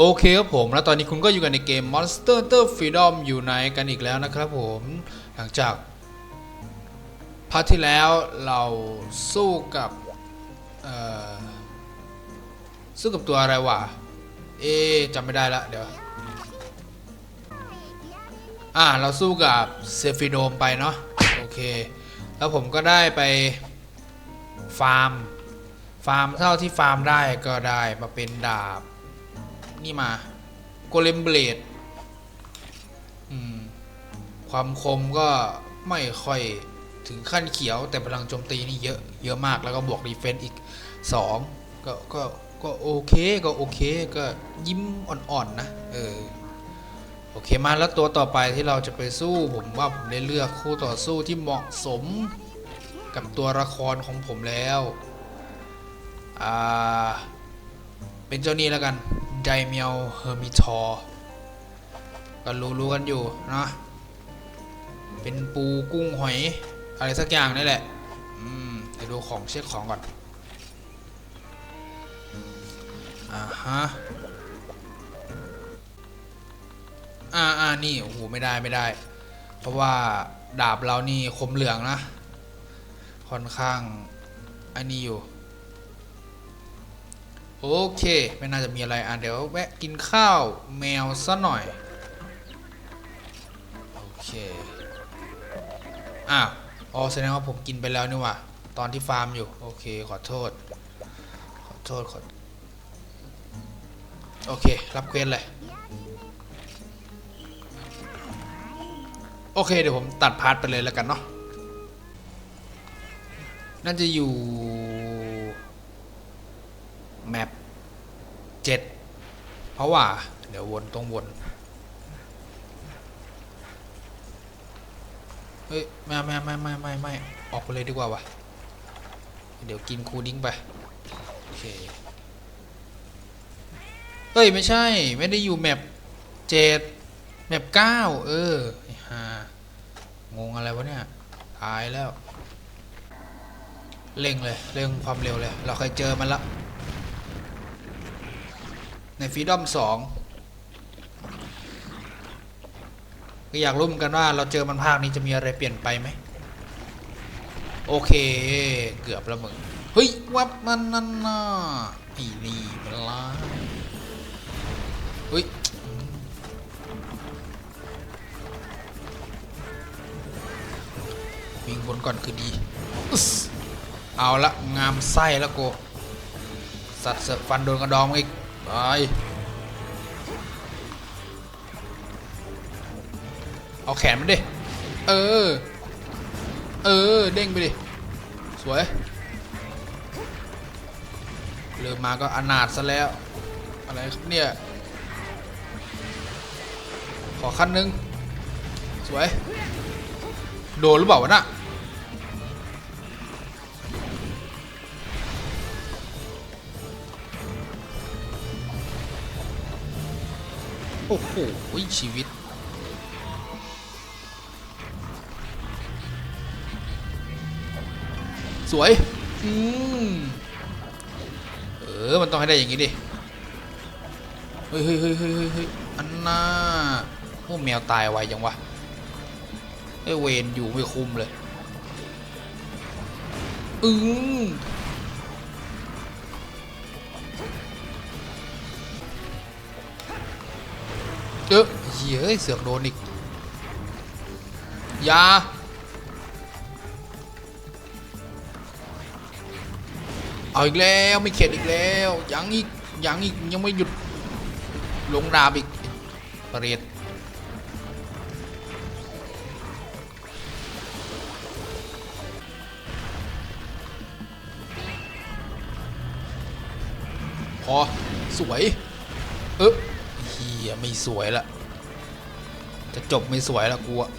โอเคครับผมแล้วตอนนี้คุณก็อยู่กันในเกม Monster Hunter Freedom อยู่ในกันอีกแล้วนะครับผมหลังจากพาร์ทที่แล้วเราสู้กับสู้กับตัวอะไรวะเอจำไม่ได้ละเดี๋ยวอ่าเราสู้กับเซฟิโดมไปเนาะโอเค แล้วผมก็ได้ไปฟาร์ม ฟาร์มเท่าที่ฟาร์มได้ก็ได้มาเป็นดาบ นี่มาโกเลมเบลดความคมก็ไม่ค่อยถึงขั้นเขียวแต่พลังโจมตีนี่เยอะเยอะมากแล้วก็บวกดีเฟนส์อีก 2 ก็ก็ก็โอเคก็โอเคก็ยิ้มอ่อนๆนะเออโอเคมาแล้วตัวต่อไปที่เราจะไปสู้ผมว่าผมได้เลือกคู่ต่อสู้ที่เหมาะสมกับตัวละครของผมแล้ว อ่า เป็นเจ้านี้แล้วกัน ไดเมียวเฮอร์มิทอร์ก็รู้ๆกันอยู่นะเป็นปูกุ้งหอย อะไรสักอย่างนี่แหละอืมเดี๋ยวดูของเช็คของก่อนอ่าฮะอ่าอ่านี่โอ้โหไม่ได้ไม่ได้ เพราะว่าดาบเรานี่คมเหลืองนะค่อนข้างอันนี้อยู่ โอเค ไม่น่าจะมีอะไร อะ เดี๋ยวแวะกินข้าวแมวซะหน่อย โอเค อ้าว อ๋อ แสดงว่าผมกินไปแล้วนี่ว่าตอนที่ฟาร์มอยู่ โอเค ขอโทษ ขอโทษ ขอ โอเค รับเควสเลย โอเค เดี๋ยวผมตัดพาร์ทไปเลยแล้วกันเนาะ น่าจะอยู่ แมปเจ็ดเพราะว่า เดี๋ยววนต้องวนเฮ้ยไม่ไม่ไม่ไม่ไม่ไม่ออกไปเลยดีกว่าวะเดี๋ยวกินคูดิ้งไปโอเคเฮ้ย ไม่ใช่ไม่ได้อยู่แมปเจ็ดแมปเก้าเออไอ้ห่างงอะไรวะเนี่ยตายแล้วเร่งเลยเร่งความเร็วเลย เราเคยเจอมันละ ในฟรีดอมสองก็อยากรู้เหมือนกันว่าเราเจอมันภาคนี้จะมีอะไรเปลี่ยนไปไหม โอเค เกือบแล้วมึง เฮ้ย วับมันนั่นน่ะไอ้นี่เป็นไรเฮ้ยวิ่งบนก่อนคือดี เอาละงามไส้แล้วกูสัตว์เสือฟันโดนกระดองอีก ไปเอาแขนมันดิ เออ เออ เด้งไปดิ สวย เริ่มมาก็อนาถซะแล้ว อะไรครับเนี่ย ขอขั้นหนึ่งสวย โดนหรือเปล่าวะน่ะ โอ้โหชีวิต สวย อืม เออ มันต้องให้ได้อย่างนี้ดิเฮ้ยเฮ้ยเฮ้ยเฮ้ยเฮ้ยเฮ้ยอันน่าโอ้แมวตายไวยังวะไอเวนอยู่ไม่คุ้มเลย อืม เออเฮ้ยเสือกโดนอีกอยาเอาอีกแล้วไม่เข็ดอีกแล้วยังอีกยังอีกยังไม่หยุดลงดาบอีกเปรตพอสวยเออเฮีย ไม่สวยละ จะจบไม่สวยละกูอะ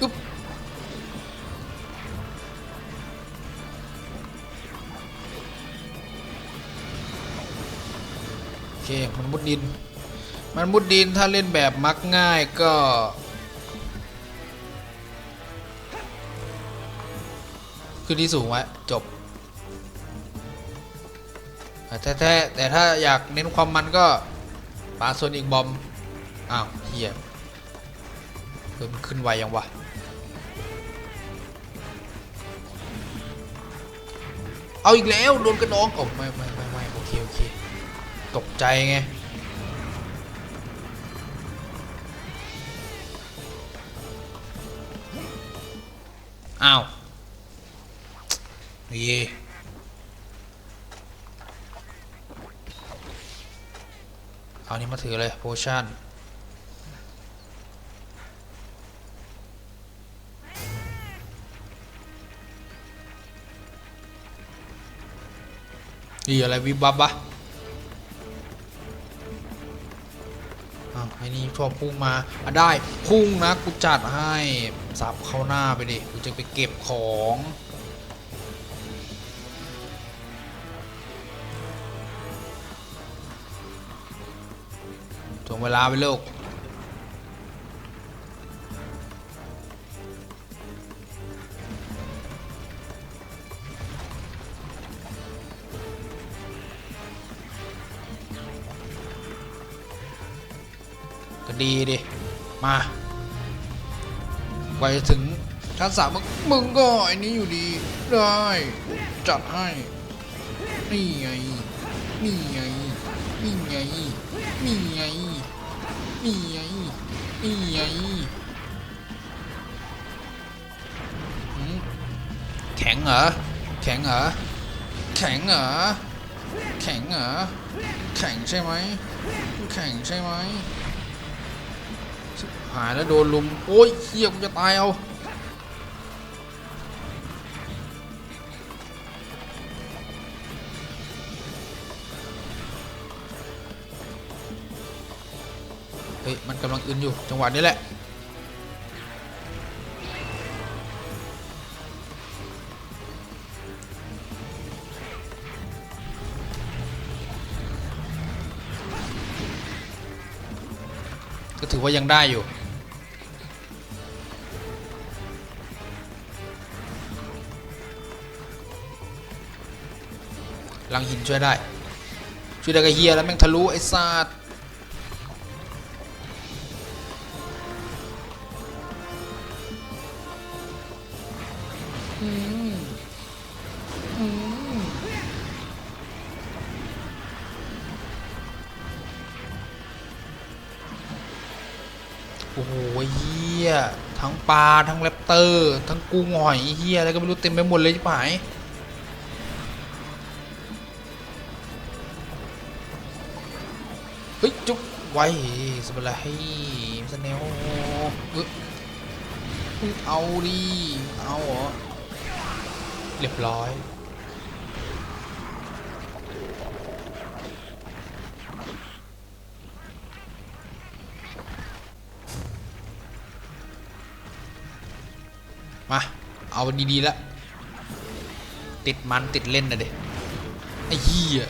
อึ๊บโอเค มันมุดดิน มันมุดดินถ้าเล่นแบบมักง่ายก็ขึ้นที่สูงไว้ จบแต่แต่แต่ถ้าอยากเน้นความมันก็ ปาโซนิกบอม อ้าวเฮียเพิ่มนขึ้นไวยังวะเอาอีกแล้ว โดนกระดองโอ้ไม่ไม่ไม่ไม่โอเค โอเค ตกใจไง อ้าวเย่ เอานี่มาถือเลยโพชั่นนี่อะไรวิบวับวะอ้าวไอ้นี่ชอบพุ่งมาอะได้ พุ่งนะ กูจัดให้สับเข้าหน้าไปดิ กูจะไปเก็บของ เวลาไปลูกก็ดีดิ มาไปถึงชั้นสามมึงมึงก็ไอ้นี้อยู่ดี ได้ จัดให้ นี่ไง นี่ไง นี่ไง นี่ไง นี่ไง นี่ไงแข็งเหรอ แข็งเหรอ แข็งเหรอ แข็งเหรอ แข็งใช่ไหม แข็งใช่ไหมหายแล้วโดนลุม โอ้ยเฮียกูจะตายเอา ฮ้ยมันกำลังอึนอยู่จังหวะนี้แหละก็ถือว่ายังได้อยู่ ลังหินช่วยได้ ช่วยได้กับเฮียแล้วแม่งทะลุไอ้สัตว์ ลาทั้งแรปเตอร์ ทั้งกุ้งหอยเฮียอะไรก็ไม่รู้เต็มไปหมดเลยจิ๋หายเฮ้ยจุ๊บไว้สบายให้สเนลเอ้ยมึงเอาดิเอาเหรอเรียบร้อย มา เอาดีๆและติดมันติดเล่นนะเด็กไอ้เหี้ย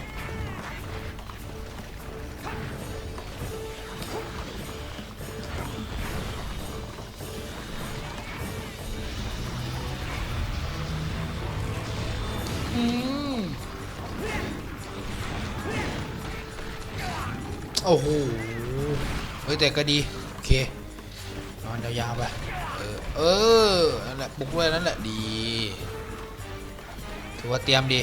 โอ้โห เฮ้ยแต่ก็ดี โอเค บุกด้วยนั่นแหละดี ถือว่าเตรียมดี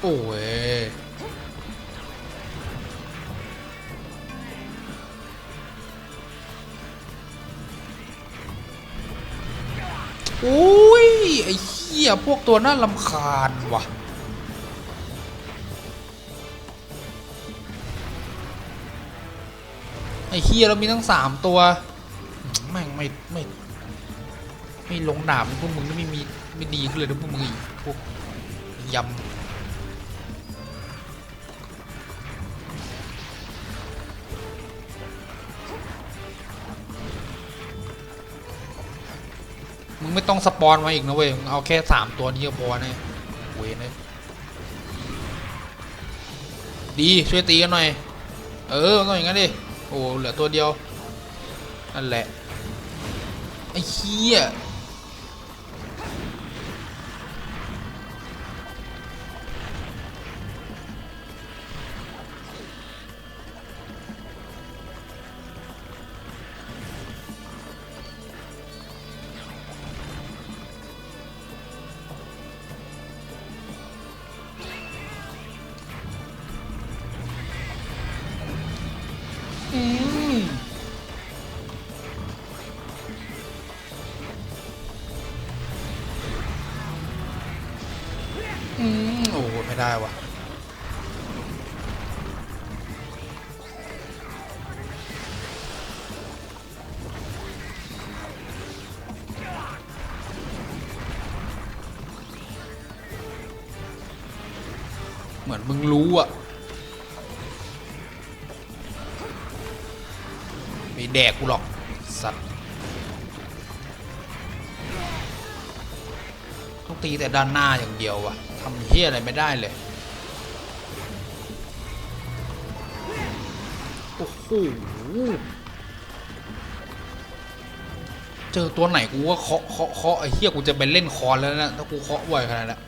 โอ้ยโอ้ย ไอ้เหี้ย พวกตัวน่าลำคาญว่ะ ไอ้เฮียเรามีทั้งสามตัว แม่งไม่ไม่ ไม่ลงดาบพวกมึงก็ไม่มีไม่ดีขึ้นเลยนะพวกมึงพวกยำมึงไม่ต้องสปอนมาอีกนะเว้ยเอาแค่สามตัวนี้ก็พอนะเวนเลยดีช่วยตีกันหน่อย เออต้องอย่างงั้นดิ โอ้เหลือตัวเดียว นั่นแหละ ไอ้เหี้ย เหมือนมึงรู้อะไม่แดกกูหรอก สัตว์ ต้องตีแต่ด้านหน้าอย่างเดียววะทำเฮี้ยอะไรไม่ได้เลย โอ้โห เจอตัวไหนกูว่าเคาะเคาะเคาะไอ้เฮียกูจะไปเล่นคอนแล้วนะ ถ้ากูเคาะไวขนาดนั้น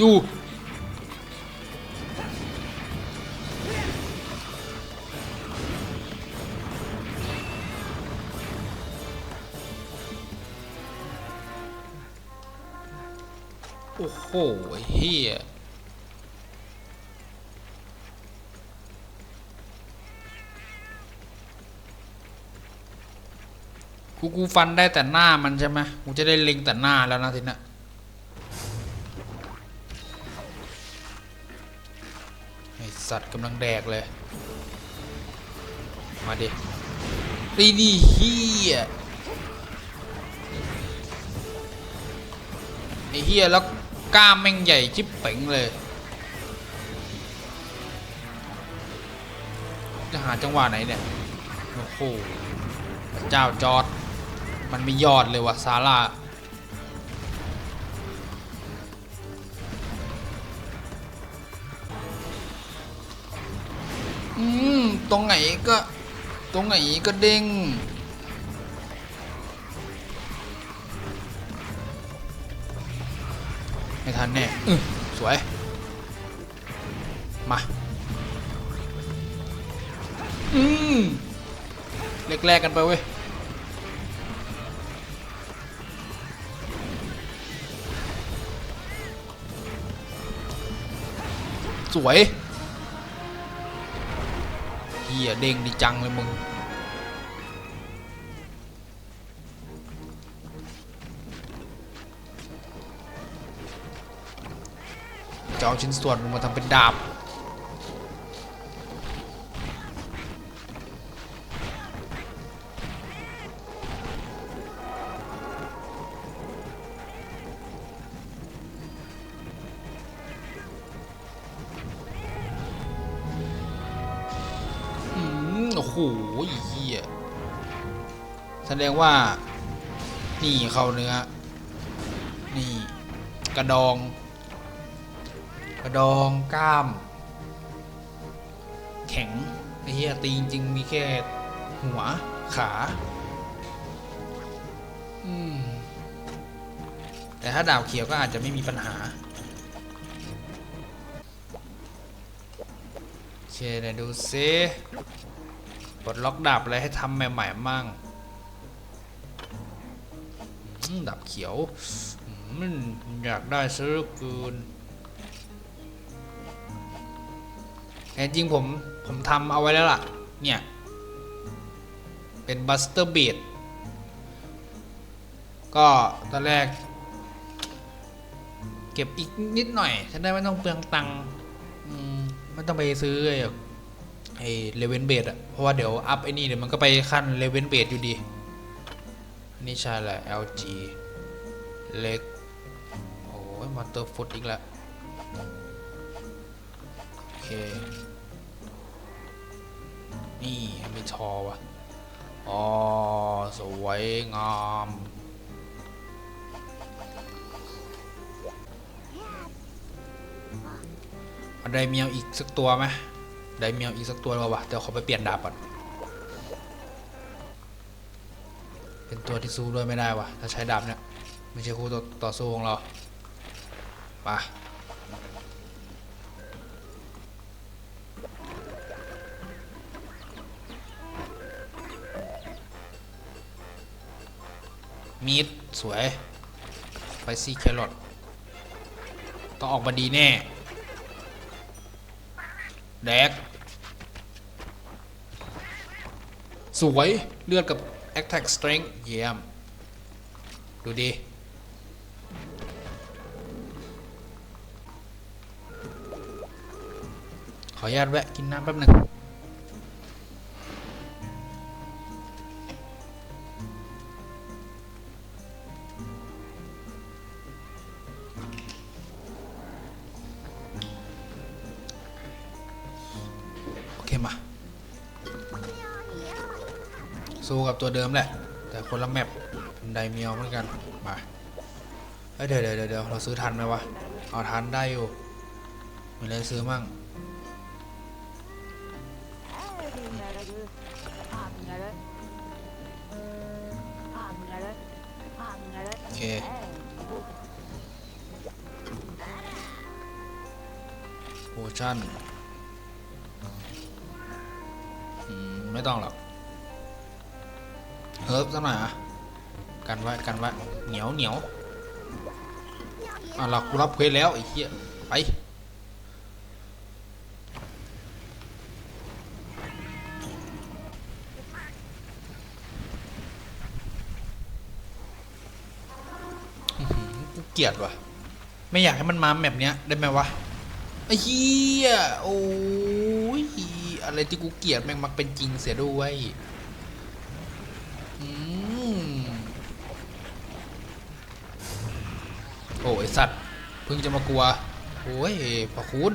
ดูโอ้โหเฮียกูกูฟันได้แต่หน้ามันใช่ไหมกูจะได้เล็งแต่หน้าแล้วนะทีน่ สัตว์กำลังแดกเลย มาดิดีดีเฮียไอเฮียแล้วกล้ามแม่งใหญ่ชิบเป๋งเลย จะหาจังหวะไหนเนี่ย โอ้โหเจ้าจอด มันไม่ยอดเลยว่ะซาร่า ตรงไหนก็ตรงไหนก็เด้งไม่ทันแน่อื้อสวย มา อืมแรกๆกันไปเว้ย สวย เฮียเด้งดีจังเลยมึง จะเอาชิ้นส่วนมึงมาทำเป็นดาบ โอ้โหเฮียแสดงว่า นี่เข้าเนื้อ นี่ กระดอง กระดองกล้าม แข็งไอ้เฮียตีจริงมีแค่หัวขาอืมแต่ถ้าดาวเขียวก็อาจจะไม่มีปัญหาโอเคเดี๋ยวดูซิ ปลดล็อกดาบอะไรให้ทำใหม่ๆมั่งดาบเขียวอยากได้ซื้อเหลือเกินแต่จริงผม ผมทำเอาไว้แล้วล่ะ เนี่ย เป็นบัสเตอร์เบดก็ตอนแรก เก็บอีกนิดหน่อยฉันได้ไม่ต้องเปลืองตังค์ไม่ต้องไปซื้อ ไอ้ไอ้เลเวนเบดอะเพราะว่าเดี๋ยวอัพไอ้นี่เดี๋ยวมันก็ไปขั้นเลเวนเบดอยู่ดี นี่ใช่แหละ LG เล็ก โอ้ยมอนเตอร์ฟุตอีกแล้วโอเค นี่ไม่ชอวะอ๋อ สวยงามเอาไดเมียวอีกสักตัวไหม ได้เมียวอีกสักตัววะเดี๋ยวขอไปเปลี่ยนดาบก่อน เป็นตัวที่สู้ด้วยไม่ได้วะถ้าใช้ดาบเนี่ย ไม่ใช่คู่ต่อต่อสู้ของเราไปมีดสวยไฟซี่แครอทต้องออกมาดีแน่ แดก สวย เลือดกับ attack strength เยี่ยม ดูดีขออนุญาตแวะ กินน้ำแป๊บหนึ่ง ตัวเดิมแหละ แต่คนละแมปเป็นไดเมียวเหมือนกันมาเดี๋ยวเดี๋ยวเดี๋ยวเราซื้อทันไหมวะเอาทันได้อยู่มีอะไรซื้อมั่งโอเคโพชั่นไม่ต้องหรอก ฮิร์บสักหน่อยอะกันไว้กันไว้เหนียวเหนียวอะเรากูรับเควสแล้วไอ้เหี้ยไปกูเกลียดว่ะ ไม่อยากให้มันมาแบบเนี้ยได้ไหมวะไอ้เหี้ยโอ้ยอะไรที่กูเกลียดแม่งมักเป็นจริงเสียด้วย โอ้ยสัตว์เพิ่งจะมากลัว โอ้ยพระคุณ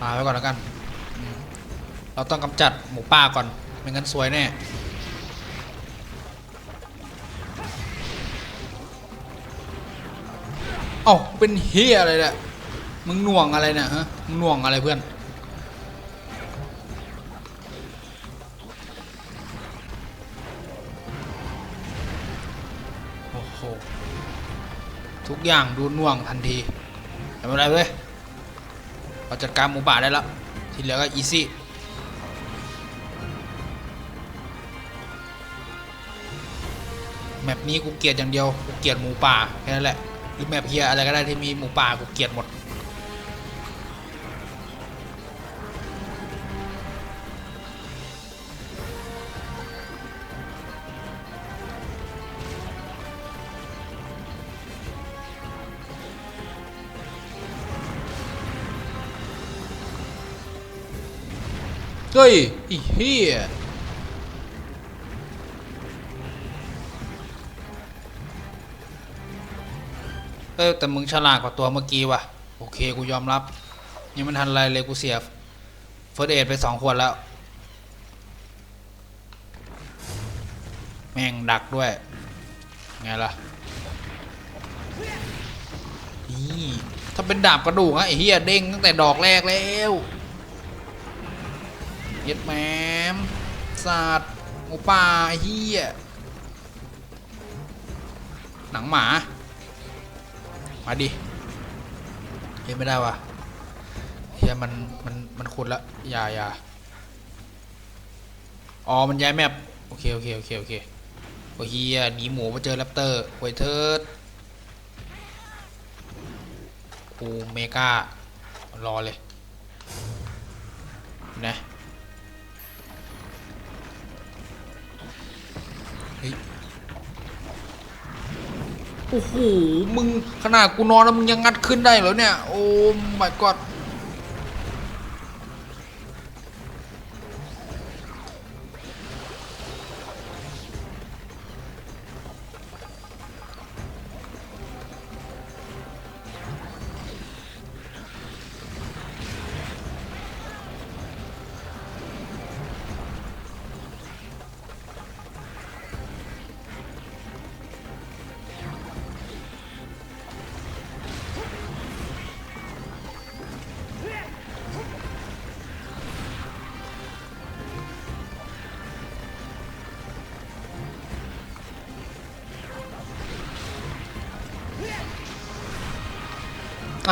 มาไว้ก่อนแล้วกัน เราต้องกำจัดหมูป่าก่อน ไม่งั้นซวยแน่ เอ้าเป็นเฮียอะไรเนี่ยมึงหน่วงอะไรเนี่ยฮะมึงหน่วงอะไรเพื่อนโอ้โหทุกอย่างดูหน่วงทันทีไม่เป็นไรเว้ยเราจัดการหมูป่าได้แล้ว ที่เหลือก็อีซี่แมปนี้กูเกลียดอย่างเดียวกูเกลียดหมูป่าแค่นั้นแหละ รือแมปเฮียอะไรก็ได้ที่มีหมูป่ากูเกลียดหมดเฮ้ยอ้เฮีย ออแต่มึงฉลาดกว่าตัวเมื่อกี้ว่ะ โอเคกูยอมรับ ยังไม่ทันไรเลยกูเสียเฟิร์สเอดไปสองขวดแล้ว แม่งดักด้วย ไงล่ะ นี่ถ้าเป็นดาบกระดูกอะไอ้เฮียเด้งตั้งแต่ดอกแรกแล้วเย็ดแมมสัตว์หมูป่าไอ้เฮียหนังหมา มาดิเฮ้ยไม่ได้วะเฮียมันมันมันขุดละอย่าอย่าอ๋อมันย้ายแมปโอเคโอเคโอเคโอเคโอ้เฮียหนีหมูมาเจอแรปเตอร์โวยเทิดกูเมการอเลยนะ โอ้โห มึงขนาดกูนอนแล้วมึงยังงัดขึ้นได้เหรอเนี่ย โอ้ my god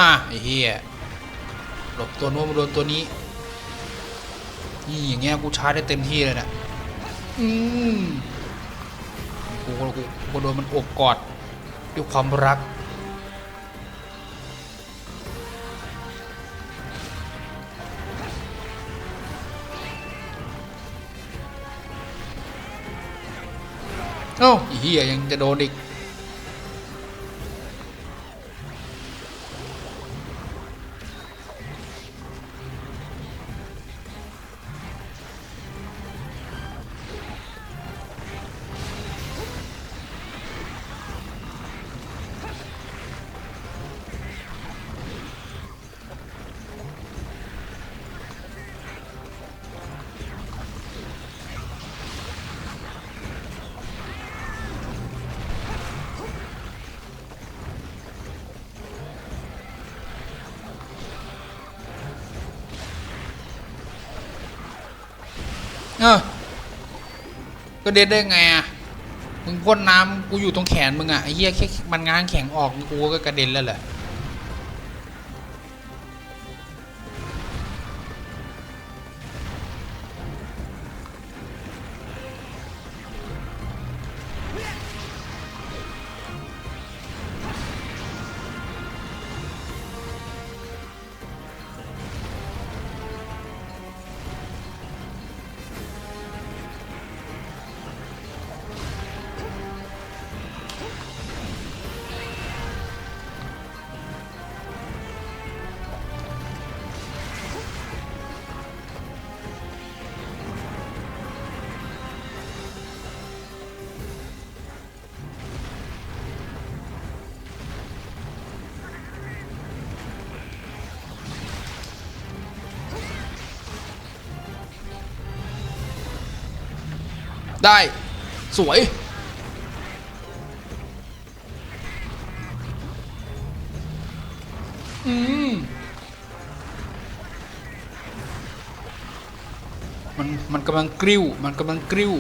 อะไอ้เหี้ยหลบตัวโน้นมาโดนตัวนี้นี่อย่างเงี้ยกูชาร์จได้เต็มที่เลยนะอืมกูกูกูกูโดนมันอบกอดด้วยความรักเอ้าไอ้เหี้ยยังจะโดนอีก ก็เด็นได้ไงอะมึงพ่นน้ำกูอยู่ตรงแขนมึงอะไอ้เหี้ยแค่มันง้างแข็งออกกูก็กระเด็นแล้วแหละ ได้ สวย อืม มัน มันกำลังกริ้ว มันกำลังกริ้ว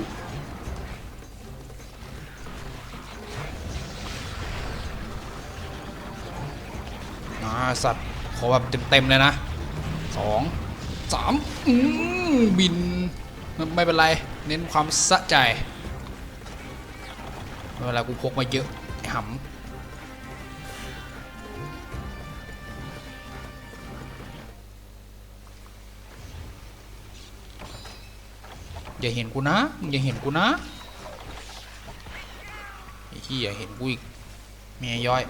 อ่าสัตว์ ขอแบบเต็ม ๆ เลยนะสองสามอืมบิน ไม่เป็นไร เน้นความสะใจ เวลากูพกมาเยอะหำอย่าเห็นกูนะมึงอย่าเห็นกูนะไอ้ที่อย่าเห็นกูอีกเมียย้อย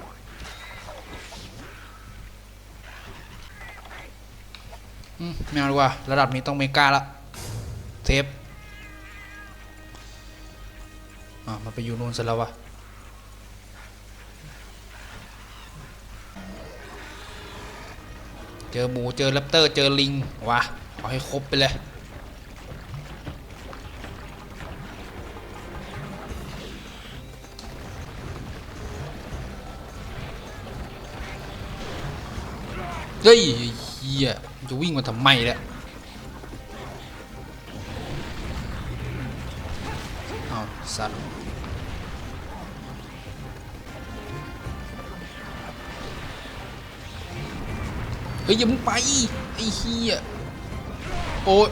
อืมไม่เอาดีกว่า ระดับนี้ต้องเมกาละ เซฟ อะมันไปอยู่นู่นเสร็จแล้ววะเจอหมูเจอแรปเตอร์เจอลิงวะเอาให้ครบไปเลยเฮ้ยเฮียจะวิ่งมาทำไมเนี่ย สัตว์เฮ้ยอย่ามึงไปไอ้เฮียโอ้ย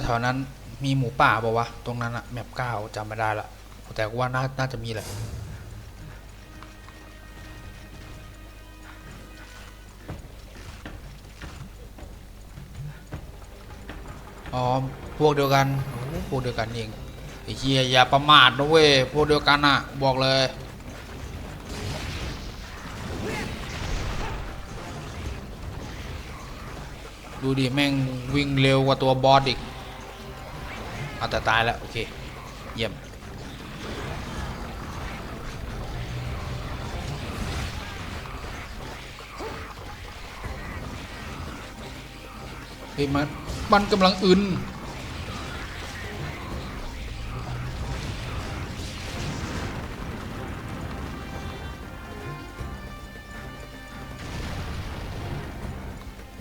แล้วแถวนั้นมีหมูป่าบอกวะตรงนั้นอะแมปเก้าจำไม่ได้ละแต่ว่าน่าน่าจะมีแหละอ๋อพวกเดียวกันพวกเดียวกันเองไอ้เหี้ยอย่าประมาทนะเว้ยพวกเดียวกันอะบอกเลยดูดิแม่งวิ่งเร็วกว่าตัวบอสอีก เอาแต่ตายแล้ว โอเค เยี่ยม เฮ้ยมันมันกำลังอึน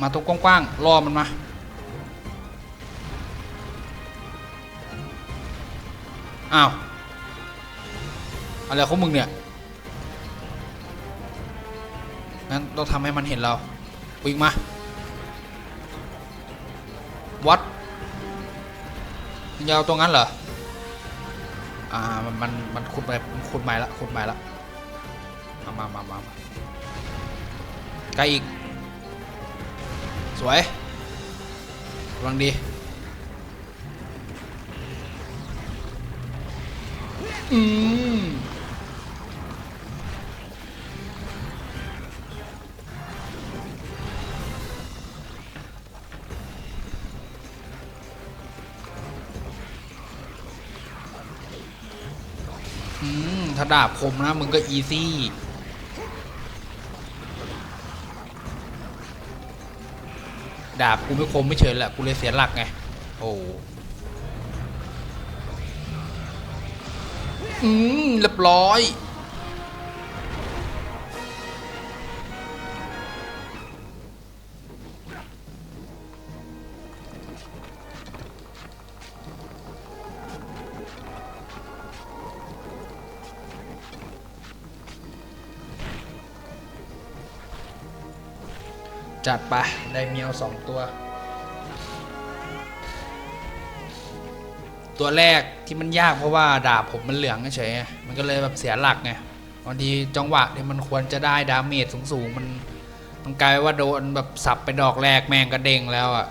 มาตรงกว้างๆรอมันมา อ้าว อะไรของมึงเนี่ย งั้นเราทำให้มันเห็นเรา วิ่งมา วัดมึงจะเอาตรงนั้นเหรอ อ่า มัน มัน มันขุดไปมันขุดใหม่ละขุดใหม่ละมามามามามาไกลอีก สวยกำลังดี อืมอืม ถ้าดาบคมนะ มึงก็อีซี่ดาบกูไม่คมไม่เฉยแหละกูเลยเสียหลักไง โอ้ อืมเรียบร้อย จัดไป ได้เมียวสองตัว ตัวแรกที่มันยากเพราะว่าดาบผมมันเหลืองเฉยมันก็เลยแบบเสียหลักไงบางทีจังหวะที่มันควรจะได้ดาเมจสูงๆมันมันกลายว่าโดนแบบสับไปดอกแรกแมงกระเด้งแล้วอะ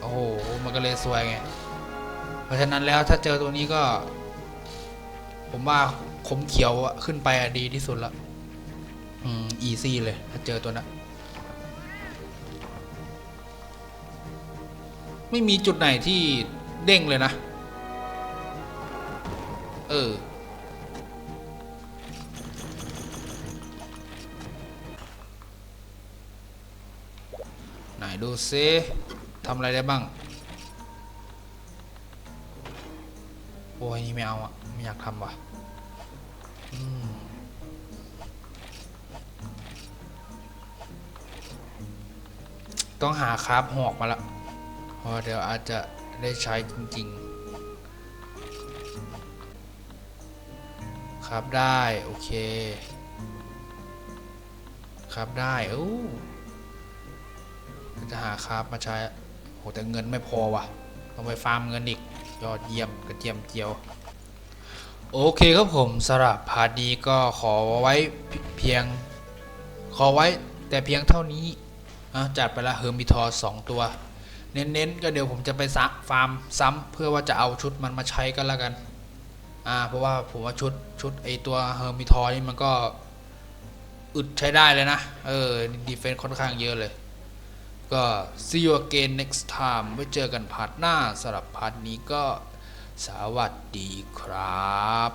โอ้โหมันก็เลยซวยไงเพราะฉะนั้นแล้วถ้าเจอตัวนี้ก็ ผมว่าขมเขียวขึ้นไปดีที่สุดละอืมอีซี่เลย ถ้าเจอตัวนั้นไม่มีจุดไหนที่เด้งเลยนะ เออ ไหนดูซิทำอะไรได้บ้าง โอ้ยนี่ไม่เอาอะไม่อยากทำว่ะต้องหาคราฟหอกมาละเพราะเดี๋ยวอาจจะได้ใช้จริง ๆ ครับได้โอเค ครับได้โอ้จะหาครับมาใช้โหแต่เงินไม่พอว่ะต้องไปฟาร์มเงินอีกยอดเยี่ยมกระเทียมเจียวโอเคครับผมสำหรับพาร์ทนี้ก็ขอไว้เพียง ขอไว้แต่เพียงเท่านี้จัดไปละเฮอร์มิทอร์สองตัว เน้นๆ ก็เดี๋ยวผมจะไปซักฟาร์มซ้ำเพื่อว่าจะเอาชุดมันมาใช้กันแล้วกัน อ่าเพราะว่าผมว่าชุดชุดไอตัวเฮอร์มิทอร์นี่มันก็อึดใช้ได้เลยนะ เออดีเฟนซ์ค่อนข้างเยอะเลย ก็ see you again next time ไว้เจอกันพาร์ทหน้าสำหรับพาร์ทนี้ก็สวัสดีครับ